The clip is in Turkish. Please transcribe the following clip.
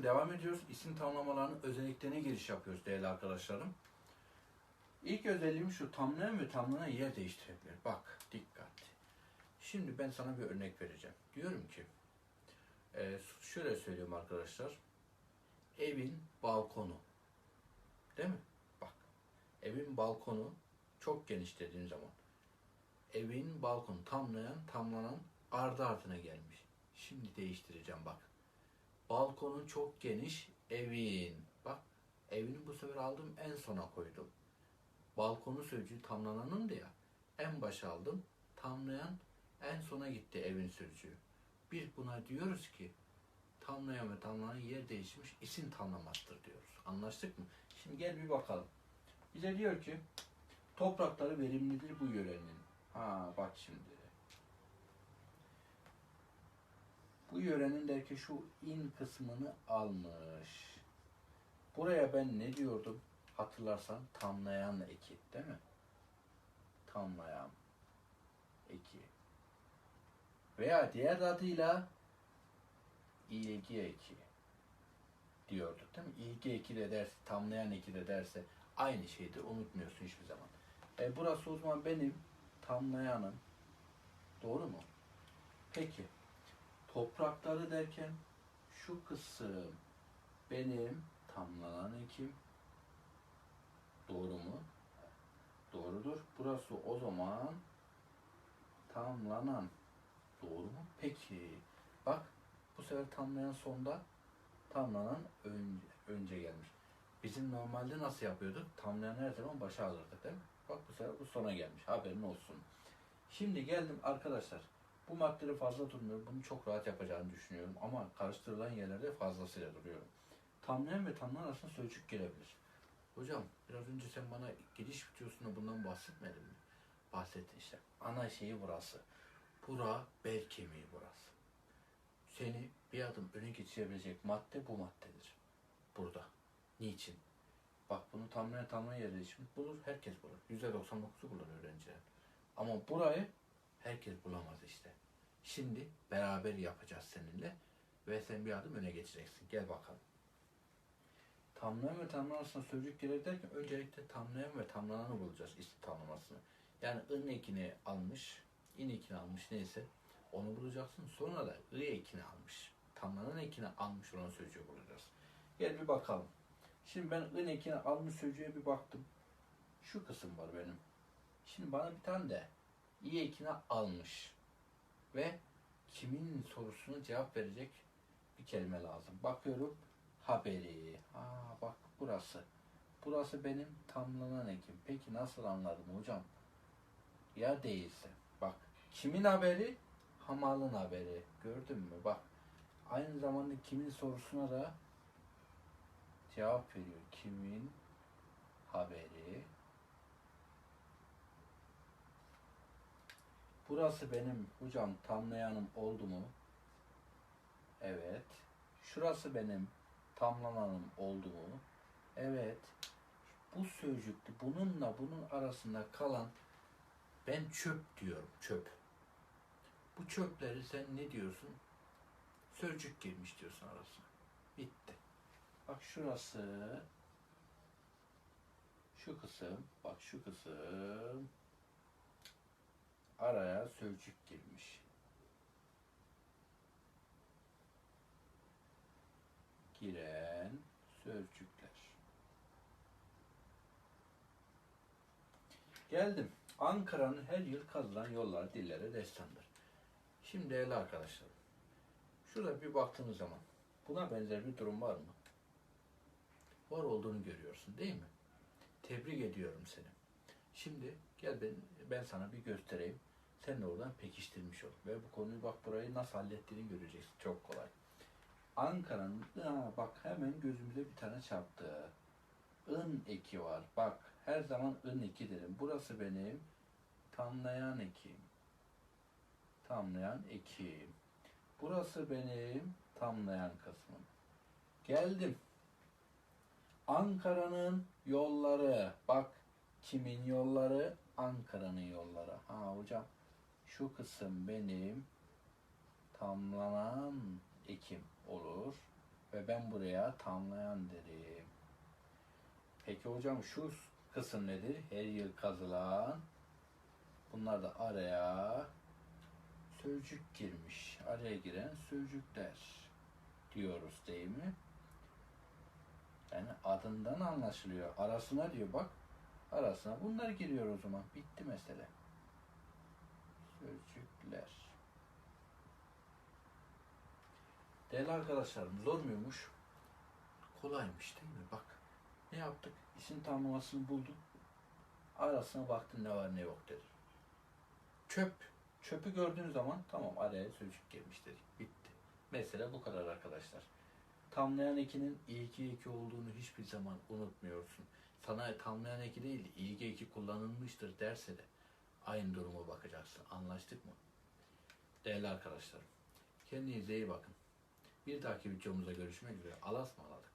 yerden devam ediyoruz. İsim tamlamalarının özelliklerine giriş yapıyoruz değerli arkadaşlarım. İlk özelliğim şu, tamlayan ve tamlanan yer değiştirebilir. Bak, dikkat. Şimdi ben sana bir örnek vereceğim. Diyorum ki, e, şöyle söylüyorum arkadaşlar. Evin balkonu. Değil mi? Bak, evin balkonu çok geniş dediğim zaman. Evin balkonu tamlayan, tamlanan ardı ardına gelmiş. Şimdi değiştireceğim bak. Balkonun çok geniş, evin. Bak, evini bu sefer aldım en sona koydum. Balkonu sözcüğü tamlananın ya. En başa aldım. Tamlayan en sona gitti evin sözcüğü. Biz buna diyoruz ki tamlayan ve tamlanan yer değişmiş isim tamlamasıdır diyoruz. Anlaştık mı? Şimdi gel bir bakalım. Bize diyor ki toprakları verimlidir bu yörenin. Ha bak şimdi. Bu yörenin derken şu in kısmını almış. Buraya ben ne diyordum? Hatırlarsan tamlayan eki değil mi? Tamlayan eki. Veya diğer adıyla ilgi eki diyorduk değil mi? İlgi eki de derse, tamlayan eki de derse aynı şeydir. Unutmuyorsun hiçbir zaman. E burası o zaman benim tamlayanım. Doğru mu? Peki. Toprakları derken şu kısım benim tamlanan ekim. Doğru mu? Doğrudur. Burası o zaman tamlanan. Doğru mu? Peki. Bak bu sefer tamlayan sonda tamlanan önce, önce gelmiş. Bizim normalde nasıl yapıyorduk? Tamlayan her zaman başa alırdık değil mi? Bak bu sefer bu sona gelmiş. Haberin olsun. Şimdi geldim arkadaşlar. Bu maddeleri fazla durmuyor. Bunu çok rahat yapacağını düşünüyorum. Ama karıştırılan yerlerde fazlasıyla duruyorum. Tamlayan ve tamlayan arasında sözcük gelebilir. Hocam biraz önce sen bana giriş videosunda bundan bahsetmedin mi? Bahsettin işte. Ana şeyi burası. Bura bel kemiği burası. Seni bir adım öne geçirebilecek madde bu maddedir. Burada. Niçin? Bak bunu tamlayan tamlayan yerleşimi bulur. Herkes bulur. %99'u bulur öğrenciler. Ama burayı herkes bulamaz işte. Şimdi beraber yapacağız seninle ve sen bir adım öne geçeceksin. Gel bakalım. Tamlayan ve tamlanan arasında sözcük gelir derken öncelikle tamlayan ve tamlananı bulacağız isim tamlamasını. Yani ın ekini almış, in ekini almış neyse onu bulacaksın. Sonra da ı ekini almış. Tamlanan ekini almış olan sözcüğü bulacağız. Gel bir bakalım. Şimdi ben ın ekini almış sözcüğe bir baktım. Şu kısım var benim. Şimdi bana bir tane de i ekini almış. Ve kimin sorusuna cevap verecek bir kelime lazım. Bakıyorum haberi. Aa bak burası. Burası benim tamlanan ekim. Peki nasıl anladım hocam? Ya değilse. Bak kimin haberi? Hamalın haberi. Gördün mü? Bak. Aynı zamanda kimin sorusuna da cevap veriyor. Kimin haberi? Burası benim hocam tamlayanım oldu mu? Evet. Şurası benim tamlananım oldu mu? Evet. Bu sözcükte bununla bunun arasında kalan ben çöp diyorum. Çöp. Bu çöpleri sen ne diyorsun? Sözcük girmiş diyorsun arasına. Bitti. Bak şurası şu kısım bak şu kısım araya sözcük girmiş. Giren sözcükler. Geldim. Ankara'nın her yıl kazılan yolları dillere destandır. Şimdi değerli arkadaşlar, şurada bir baktığınız zaman buna benzer bir durum var mı? Var olduğunu görüyorsun değil mi? Tebrik ediyorum seni. Şimdi gel ben, ben sana bir göstereyim. Sen de oradan pekiştirmiş ol. Ve bu konuyu bak burayı nasıl hallettiğini göreceksin. Çok kolay. Ankara'nın, Aa, bak hemen gözümüze bir tane çarptı. ın eki var. Bak her zaman ın eki derim. Burası benim tamlayan ekim. Tamlayan ekim. Burası benim tamlayan kısmım. Geldim. Ankara'nın yolları. Bak kimin yolları? Ankara'nın yolları. Ha hocam şu kısım benim tamlanan ekim olur. Ve ben buraya tamlayan derim. Peki hocam şu kısım nedir? Her yıl kazılan. Bunlar da araya sözcük girmiş. Araya giren sözcükler diyoruz değil mi? Yani adından anlaşılıyor. Arasına diyor bak. Arasına bunlar giriyor o zaman. Bitti mesele. Sözcükler. Değerli arkadaşlarım zor muymuş? Kolaymış değil mi? Bak ne yaptık? İsim tanımlamasını bulduk. Arasına baktın ne var ne yok dedi. Çöp. Çöpü gördüğün zaman tamam araya sözcük girmiş dedik. Bitti. Mesele bu kadar arkadaşlar. Tamlayan ekinin ilgi eki olduğunu hiçbir zaman unutmuyorsun. Sana tamlayan eki değil, ilgi eki kullanılmıştır derse de aynı duruma bakacaksın. Anlaştık mı? Değerli arkadaşlarım, kendinize iyi bakın. Bir dahaki videomuzda görüşmek üzere. Alas mı aladık?